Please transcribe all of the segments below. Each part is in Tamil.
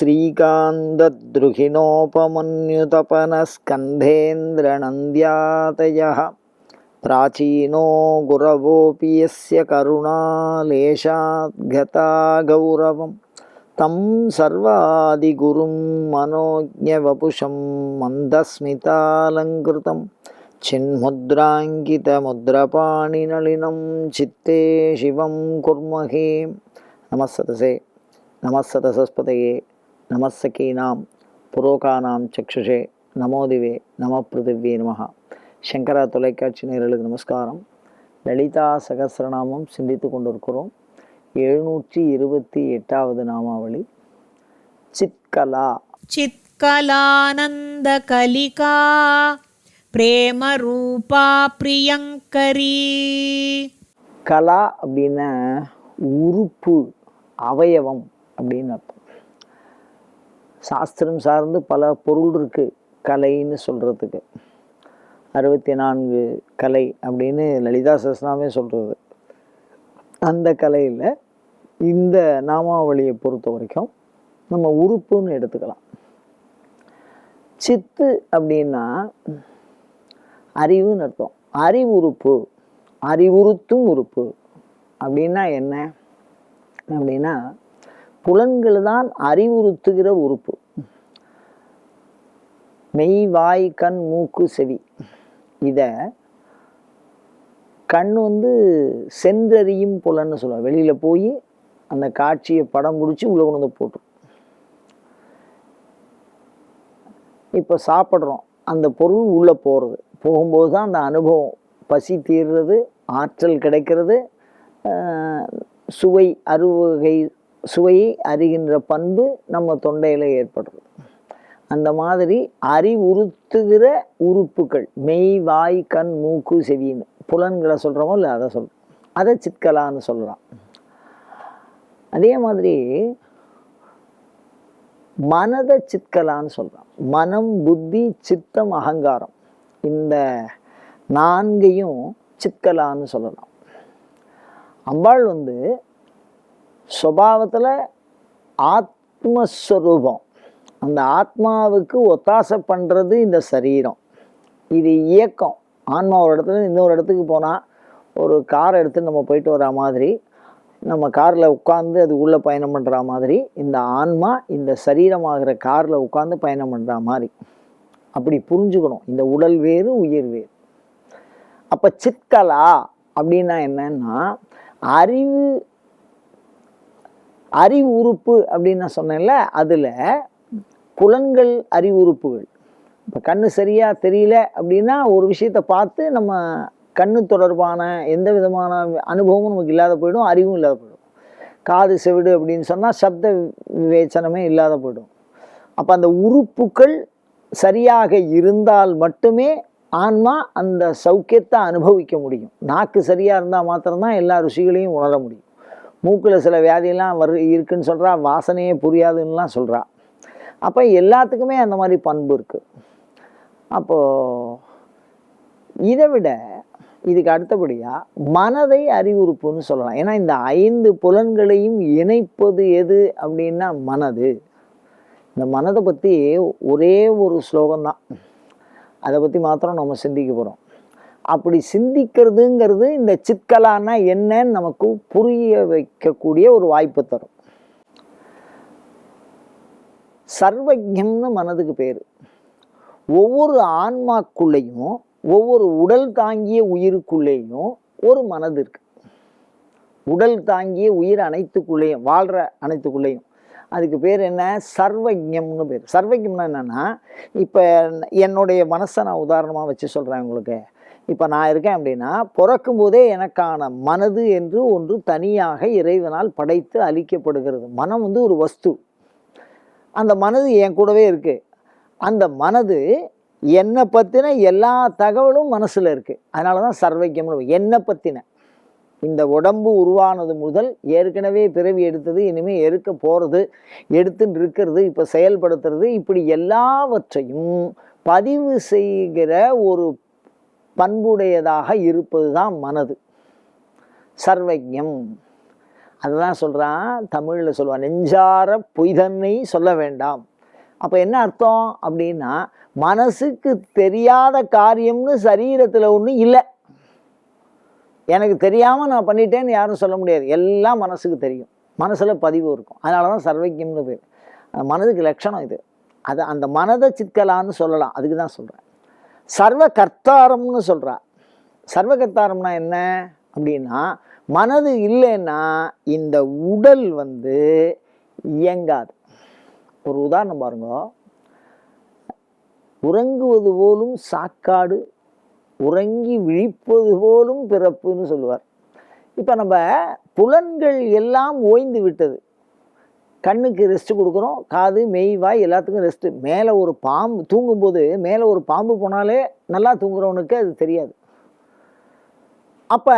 श्रीकान्तद्रुहिणोपमन्युतपनस्कन्धेन्द्रनन्द्यातयः प्राचीनो गुरवोऽपि यस्य करुणालेशाद्गता गौरवं तं सर्वादिगुरुं मनोज्ञवपुषं मन्दस्मितालङ्कृतं छिन्मुद्राङ्कितमुद्रपाणिनलिनं चित्ते शिवं कुर्महे नमः सदसे नमः सदसस्पतये நமசகீனாம் புரோகானாம் சக்ஷுஷே நமோதிவே நம பிருத்திவே நமஹா சங்கரா தொலைக்காட்சி நேரலுக்கு நமஸ்காரம் லலிதா சகசிரநாமம் சிந்தித்து கொண்டிருக்கிறோம் எழுநூற்றி இருபத்தி எட்டாவது நாமாவளி சித்கலா चित्कलानन्दकलिका प्रेमरूपा प्रियङ्करी கலா அப்படின்னா உறுப்பு அவயவம் அப்படின்னு அர்த்தம் சாஸ்திரம் சார்ந்து பல பொருள் இருக்குது கலைன்னு சொல்கிறதுக்கு அறுபத்தி நான்கு கலை அப்படின்னு லலிதா சஸ்னாமே சொல்கிறது அந்த கலையில் இந்த நாமாவளியை பொறுத்த வரைக்கும் நம்ம உறுப்புன்னு எடுத்துக்கலாம். சித்து அப்படின்னா அறிவுன்னு அர்த்தம். அறிவுறுப்பு அறிவுறுத்தும் உறுப்பு அப்படின்னா என்ன? அப்படின்னா புலன்கள் தான் அறிவுறுத்துகிற உறுப்பு. மெய் வாய் கண் மூக்கு செவி. இத கண் வந்து சென்றறியும் புலன்னு சொல்லுவாங்க. வெளியில போய் அந்த காட்சியை படம் பிடிச்சி உள்ள கொண்டு வந்து போட்டுரும். இப்போ சாப்பிட்றோம். அந்த பொருள் உள்ளே போகிறது போகும்போது தான் அந்த அனுபவம். பசி தீர்றது ஆற்றல் கிடைக்கிறது சுவை அறுவகை சுவையை அறிகின்ற பண்பு நம்ம தொண்டையில் ஏற்படுறது. அந்த மாதிரி அறிவுறுத்துகிற உறுப்புகள் மெய் வாய் கண் மூக்கு செவின்னு புலன்களை சொல்கிறோமோ இல்லை அதை சொல்கிறோம் அதை சித்கலான்னு சொல்கிறான் அதே மாதிரி மனதை சித்கலான்னு சொல்கிறான் மனம் புத்தி சித்தம் அகங்காரம் இந்த நான்கையும் சித்கலான்னு சொல்லலாம். அம்பாள் வந்து சுபாவத்தில் ஆத்மஸ்வரூபம். அந்த ஆத்மாவுக்கு ஒத்தாசை பண்ணுறது இந்த சரீரம். இது இயக்கம். ஆன்மா ஒரு இடத்துல இன்னொரு இடத்துக்கு போனால் ஒரு கார் எடுத்து நம்ம போயிட்டு வர மாதிரி நம்ம காரில் உட்காந்து அது உள்ளே பயணம் பண்ணுற மாதிரி இந்த ஆன்மா இந்த சரீரமாகிற காரில் உட்காந்து பயணம் பண்ணுற மாதிரி. அப்படி புரிஞ்சுக்கணும். இந்த உடல் வேறு உயிர் வேறு. அப்போ சித்கலா அப்படின்னா என்னன்னா அறிவு அறிவு உறுப்பு அப்படின்னு நான் சொன்னேன்ல அதில் புலன்கள் அறிவுறுப்புகள் இப்போ கண்ணு சரியாக தெரியல அப்படின்னா ஒரு விஷயத்தை பார்த்து நம்ம கண்ணு தொடர்பான எந்த விதமான அனுபவமும் நமக்கு இல்லாத போயிடும் அறிவும் இல்லாத போயிடும். காது செவிடு அப்படின்னு சொன்னால் சப்த விவேச்சனமே இல்லாத போயிடும். அப்போ அந்த உறுப்புகள் சரியாக இருந்தால் மட்டுமே ஆன்மா அந்த சௌக்கியத்தை அனுபவிக்க முடியும். நாக்கு சரியாக இருந்தால் மாத்திரம்தான் எல்லா ருசிகளையும் உணர முடியும். மூக்கில் சில வியாதியெல்லாம் வரு இருக்குன்னு சொல்கிறா வாசனையே புரியாதுன்னெலாம் சொல்கிறா அப்போ எல்லாத்துக்குமே அந்த மாதிரி பண்பு இருக்குது அப்போது இதை விட இதுக்கு அடுத்தபடியாக மனதை அறிவுறுப்புன்னு சொல்லலாம். ஏன்னா இந்த ஐந்து புலன்களையும் இணைப்பது எது அப்படின்னா மனது. இந்த மனதை பற்றி ஒரே ஒரு ஸ்லோகம்தான். அதை பற்றி மாத்திரம் நம்ம சிந்திக்க போகிறோம் அப்படி சிந்திக்கிறதுங்கிறது இந்த சிக்கலானா என்னன்னு நமக்கு புரிய வைக்கக்கூடிய ஒரு வாய்ப்பு தரும். சர்வஜம்னு மனதுக்கு பேர். ஒவ்வொரு ஆன்மாக்குள்ளேயும் ஒவ்வொரு உடல் தாங்கிய உயிருக்குள்ளேயும் ஒரு மனது இருக்கு. உடல் தாங்கிய உயிர் அனைத்துக்குள்ளேயும் வாழ்கிற அனைத்துக்குள்ளேயும். அதுக்கு பேர் என்ன? சர்வஜம்னு பேர். சர்வஜம்னா என்னென்னா இப்போ என்னுடைய மனசை நான் உதாரணமாக வச்சு சொல்கிறேன் உங்களுக்கு. இப்போ நான் இருக்கேன் அப்படின்னா பிறக்கும் போதே எனக்கான மனது என்று ஒன்று தனியாக இறைவனால் படைத்து அளிக்கப்படுகிறது மனம் வந்து ஒரு வஸ்து. அந்த மனது என் கூடவே இருக்கு. அந்த மனது என்னை பற்றின எல்லா தகவலும் மனசில் இருக்குது அதனால தான் சர்வைக்கியம்னு என்னை பற்றின இந்த உடம்பு உருவானது முதல் ஏற்கனவே பிறவி எடுத்தது இனிமேல் எடுக்க போகிறது எடுத்துன்னு இருக்கிறது இப்போ செயல்படுத்துறது இப்படி எல்லாவற்றையும் பதிவு செய்கிற ஒரு பண்புடையதாக இருப்பது தான் மனது. சர்வஜம் அதுதான் சொல்கிறான் தமிழில் சொல்லுவான் நெஞ்சார பொய்தன்னை சொல்ல வேண்டாம். அப்போ என்ன அர்த்தம் அப்படின்னா மனசுக்கு தெரியாத காரியம்னு சரீரத்தில் ஒன்றும் இல்லை. எனக்கு தெரியாமல் நான் பண்ணிட்டேன்னு யாரும் சொல்ல முடியாது. எல்லாம் மனசுக்கு தெரியும். மனசில் பதிவு இருக்கும். அதனால தான் சர்வைக்கியம்னு பேர். மனதுக்கு லட்சணம் இது. அது அந்த மனதை சிக்கலான்னு சொல்லலாம். அதுக்கு தான் சொல்கிறேன் சர்வ கர்த்தாரம்னு சொல்கிறா சர்வ கர்த்தாரம்னா என்ன? அப்படின்னா மனது இல்லைன்னா இந்த உடல் வந்து இயங்காது. ஒரு உதாரணம் பாருங்க. உறங்குவது போலும் சாக்காடு உறங்கி விழிப்பது போலும் பிறப்புன்னு சொல்லுவார். இப்போ நம்ம புலன்கள் எல்லாம் ஓய்ந்து விட்டது. கண்ணுக்கு ரெஸ்ட்டு கொடுக்குறோம் காது மெய் வாய் எல்லாத்துக்கும் ரெஸ்ட்டு மேலே ஒரு பாம்பு தூங்கும்போது மேலே ஒரு பாம்பு போனாலே நல்லா தூங்குறவனுக்கு அது தெரியாது. அப்போ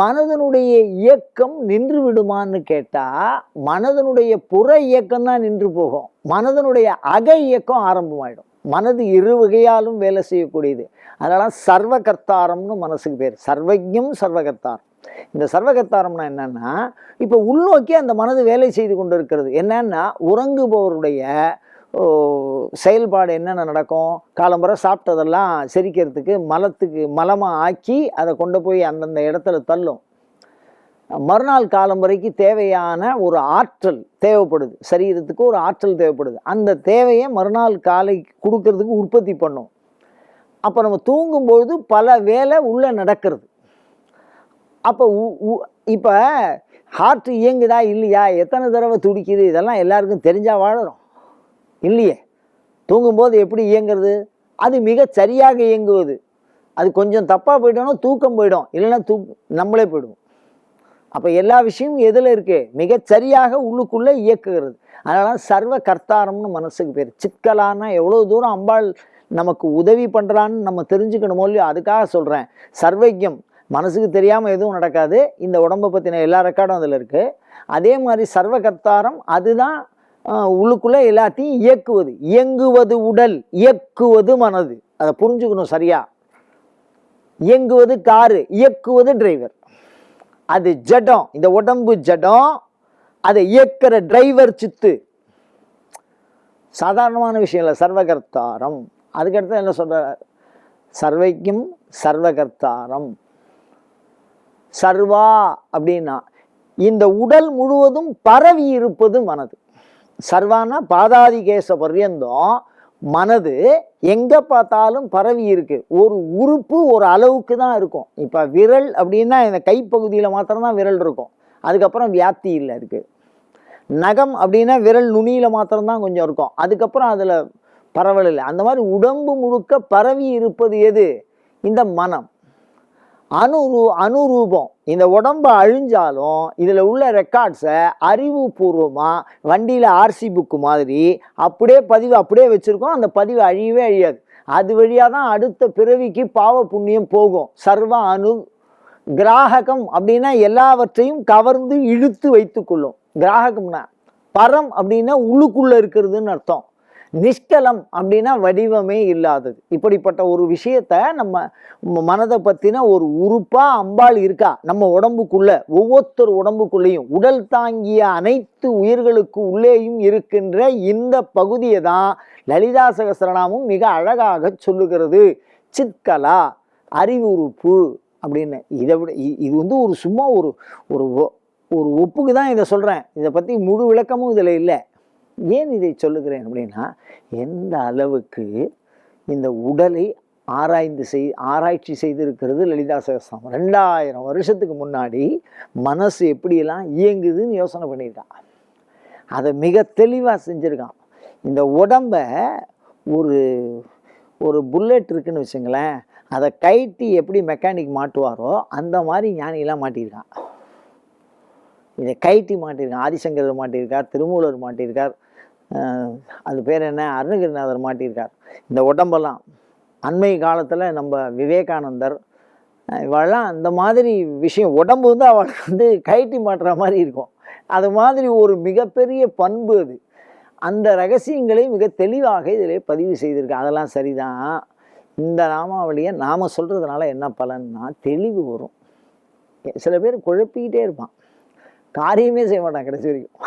மனதனுடைய இயக்கம் நின்று விடுமான்னு கேட்டால் மனதனுடைய புற இயக்கம் தான் நின்று போகும். மனதனுடைய அக இயக்கம் ஆரம்பமாயிடும். மனது இரு வகையாலும் வேலை செய்யக்கூடியது. அதனால் சர்வகர்த்தாரம்னு மனசுக்கு பேர். சர்வஜம் சர்வகர்த்தாரம் இந்த சர்வகத்தாரம்னா என்னன்னா இப்போ உள்நோக்கி அந்த மனது வேலை செய்து கொண்டு இருக்கிறது என்னன்னா உறங்குபவருடைய செயல்பாடு என்னென்ன நடக்கும்? காலம்புரை சாப்பிட்டதெல்லாம் செரிக்கிறதுக்கு மலத்துக்கு மலமாக ஆக்கி அதை கொண்டு போய் அந்தந்த இடத்துல தள்ளும். மறுநாள் காலம் வரைக்கும் தேவையான ஒரு ஆற்றல் தேவைப்படுது. சரீரத்துக்கு ஒரு ஆற்றல் தேவைப்படுது. அந்த தேவையை மறுநாள் காலை கொடுக்கறதுக்கு உற்பத்தி பண்ணும். அப்போ நம்ம தூங்கும்பொழுது பல வேலை உள்ளே நடக்கிறது. அப்போ இப்போ ஹார்ட் இயங்குதா இல்லையா? எத்தனை தடவை துடிக்குது? இதெல்லாம் எல்லாருக்கும் தெரிஞ்சால் வாழறோம். இல்லையே? தூங்கும்போது எப்படி இயங்குறது? அது மிக சரியாக இயங்குவது. அது கொஞ்சம் தப்பாக போயிட்டோம்னா தூக்கம் போயிடும். இல்லைன்னா தூ நம்மளே போயிடுவோம். அப்போ எல்லா விஷயமும் எதில் இருக்குது மிகச்சரியாக உள்ளுக்குள்ளே இயக்குகிறது. அதனால சர்வ கர்த்தாரம்னு மனசுக்கு பேர். சிக்கலானா எவ்வளோ தூரம் அம்பாள் நமக்கு உதவி பண்ணுறான்னு நம்ம தெரிஞ்சுக்கணுமோ இல்லையோ அதுக்காக சொல்கிறேன் சர்வஜம் மனசுக்கு தெரியாமல் எதுவும் நடக்காது. இந்த உடம்பை பற்றின எல்லா ரெக்கார்டும் அதில் இருக்குது அதே மாதிரி சர்வகர்த்தாரம் அதுதான் உள்ளுக்குள்ளே எல்லாத்தையும் இயக்குவது. இயங்குவது உடல் இயக்குவது மனது. அதை புரிஞ்சுக்கணும் சரியா? இயங்குவது காரு இயக்குவது டிரைவர் அது ஜடம். இந்த உடம்பு ஜடம். அதை இயக்கிற டிரைவர் சித்து. சாதாரணமான விஷயம் இல்லை சர்வகர்த்தாரம். அதுக்கடுத்து என்ன சொல்கிறார் சர்வைக்கும் சர்வகர்த்தாரம். சர்வா அப்படின்னா இந்த உடல் முழுவதும் பரவி இருப்பது மனது. சர்வானா பாதாதிகேச பர்யந்தம் மனது எங்கே பார்த்தாலும் பரவி இருக்கு. ஒரு உறுப்பு ஒரு அளவுக்கு தான் இருக்கும். இப்போ விரல் அப்படின்னா இந்த கைப்பகுதியில் மாத்திரம்தான் விரல் இருக்கும். அதுக்கப்புறம் வியாப்தி இல்லை இருக்குது நகம் அப்படின்னா விரல் நுனியில் மாத்திரம்தான் கொஞ்சம் இருக்கும். அதுக்கப்புறம் அதில் பரவல் இல்லை. அந்த மாதிரி உடம்பு முழுக்க பரவி இருப்பது எது? இந்த மனம். அணுரூ அணுரூபம் இந்த உடம்பு அழிஞ்சாலும் இதில் உள்ள ரெக்கார்ட்ஸை அறிவுபூர்வமாக வண்டியில் ஆர்சி புக்கு மாதிரி அப்படியே பதிவு அப்படியே வச்சுருக்கோம். அந்த பதிவு அழியவே அழியாது. அது வழியாக தான் அடுத்த பிறவிக்கு பாவ புண்ணியம் போகும். சர்வ அணு கிராககம் அப்படின்னா எல்லாவற்றையும் கவர்ந்து இழுத்து வைத்துக்கொள்ளும் கிராககம்னா பரம் அப்படின்னா உள்ளுக்குள்ளே இருக்கிறதுன்னு அர்த்தம். நிஷ்கலம் அப்படின்னா வடிவமே இல்லாதது. இப்படிப்பட்ட ஒரு விஷயத்த நம்ம மனதை பற்றின ஒரு உறுப்பாக அம்பாள் இருக்கா? நம்ம உடம்புக்குள்ள ஒவ்வொருத்தர் உடம்புக்குள்ளேயும். உடல் தாங்கிய அனைத்து உயிர்களுக்கு உள்ளேயும் இருக்கின்ற இந்த பகுதியை தான் லலிதா சகசரநாமும் மிக அழகாக சொல்லுகிறது. சித்கலா அறிவுறுப்பு அப்படின்னு. இதை விட இ- இது வந்து ஒரு சும்மா ஒரு ஒரு ஒ- ஒரு ஒப்புக்கு தான் இதை சொல்கிறேன் இதை பற்றி முழு விளக்கமும் இதில் இல்லை. ஏன் இதை சொல்லுகிறேன் அப்படின்னா எந்த அளவுக்கு இந்த உடலை ஆராய்ந்து செய் ஆராய்ச்சி செய்திருக்கிறது லலிதா சகஸ்திரம் ரெண்டாயிரம் வருஷத்துக்கு முன்னாடி மனசு எப்படியெல்லாம் இயங்குதுன்னு யோசனை பண்ணியிருக்கான் அதை மிக தெளிவாக செஞ்சுருக்கான். இந்த உடம்ப ஒரு ஒரு புல்லட் இருக்குன்னு வச்சுங்களேன் அதை கைட்டி எப்படி மெக்கானிக் மாட்டுவாரோ அந்த மாதிரி ஞானிலாம் மாட்டியிருக்கான். இதை கைட்டி மாட்டியிருக்கான். ஆதிசங்கரர் மாட்டியிருக்கார் திருமூலர் மாட்டியிருக்கார். அது பேர் என்ன? அருணகிரிநாதர் மாட்டியிருக்கார். இந்த உடம்பெல்லாம் அண்மை காலத்தில் நம்ம விவேகானந்தர் இவெல்லாம் அந்த மாதிரி விஷயம் உடம்பு வந்து அவளுக்கு வந்து கைட்டி மாட்டுற மாதிரி இருக்கும். அது மாதிரி ஒரு மிகப்பெரிய பண்பு அது. அந்த ரகசியங்களை மிக தெளிவாக இதில் பதிவு செய்திருக்கு. அதெல்லாம் சரிதான். இந்த நாமாவளியை நாம் சொல்கிறதுனால என்ன பலன்னா தெளிவு வரும். சில பேர் குழப்பிக்கிட்டே இருப்பான். காரியமே செய்ய மாட்டான் கடைசி வரைக்கும்.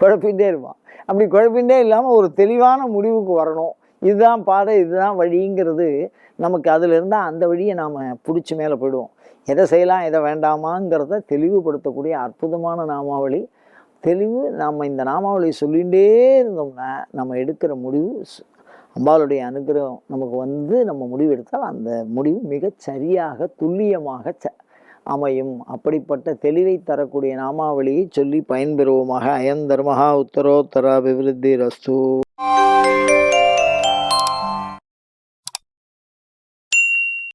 குழப்பிகிட்டே இருப்பான். அப்படி குழப்பிகிட்டே இல்லாமல் ஒரு தெளிவான முடிவுக்கு வரணும். இதுதான் பாதை இதுதான் வழிங்கிறது நமக்கு அதில் இருந்தால் அந்த வழியை நாம் பிடிச்சி மேலே போயிடுவோம். எதை செய்யலாம் எதை வேண்டாமாங்கிறத தெளிவுபடுத்தக்கூடிய அற்புதமான நாமாவளி. தெளிவு நம்ம இந்த நாமாவளி சொல்லிகிட்டே இருந்தோம்னா நம்ம எடுக்கிற முடிவு அம்பாளுடைய அனுகிரகம் நமக்கு வந்து நம்ம முடிவு எடுத்தால் அந்த முடிவு மிகச் சரியாக துல்லியமாக ச அமையும். அப்படிப்பட்ட தெளிவை தரக்கூடிய நாமாவளியை சொல்லி பயன்பெறுவோமாக. அயந்தர்மஹா உத்தரோத்தர அபிவிருத்தி ரஸ்து